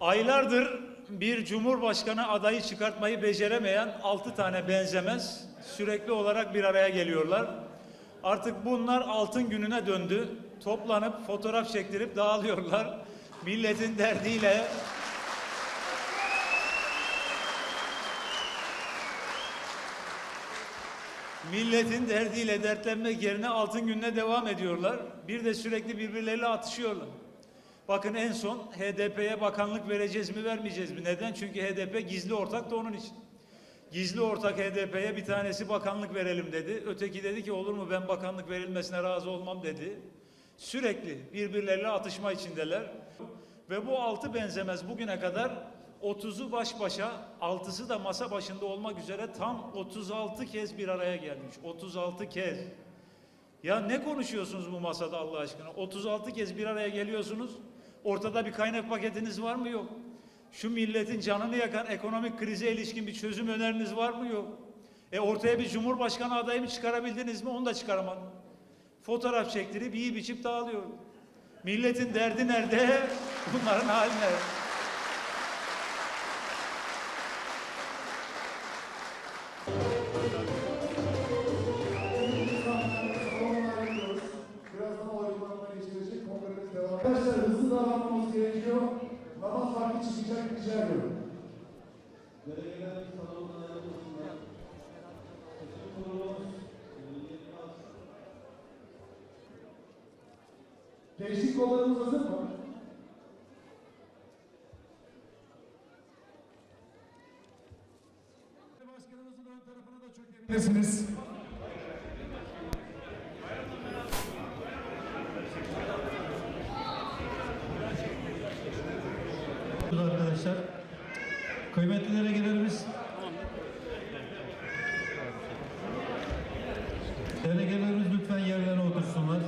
Aylardır bir cumhurbaşkanı adayı çıkartmayı beceremeyen altı tane benzemez sürekli olarak bir araya geliyorlar. Artık bunlar altın gününe döndü. Toplanıp fotoğraf çektirip dağılıyorlar. Milletin derdiyle Milletin derdiyle dertlenmek yerine altın gününe devam ediyorlar. Bir de sürekli birbirleriyle atışıyorlar. Bakın en son HDP'ye bakanlık vereceğiz mi vermeyeceğiz mi? Neden? Çünkü HDP gizli ortak da onun için. Gizli ortak HDP'ye bir tanesi bakanlık verelim dedi. Öteki dedi ki olur mu ben bakanlık verilmesine razı olmam dedi. Sürekli birbirleriyle atışma içindeler. Ve bu altı benzemez bugüne kadar 30'u baş başa, altısı da masa başında olmak üzere tam 36 kez bir araya gelmiş. 36 kez. Ya ne konuşuyorsunuz bu masada Allah aşkına? 36 kez bir araya geliyorsunuz. Ortada bir kaynak paketiniz var mı? Yok. Şu milletin canını yakan ekonomik krize ilişkin bir çözüm öneriniz var mı? Yok. E ortaya bir cumhurbaşkanı adayı mı çıkarabildiniz mi? Onu da çıkaramadın. Fotoğraf çektirip iyi biçip dağılıyor. Milletin derdi nerede? Bunların hali nerede? Arkadaşlar hızlı davranmamız gerekiyor. Namaz vakti çıkacak rica ediyorum. Gençlik kollarımız hazır mı? Başkanımızın ön tarafına da çökebilirsiniz. Arkadaşlar. Kıymetli delegelerimiz. Delegelerimiz lütfen yerlerine otursunlar.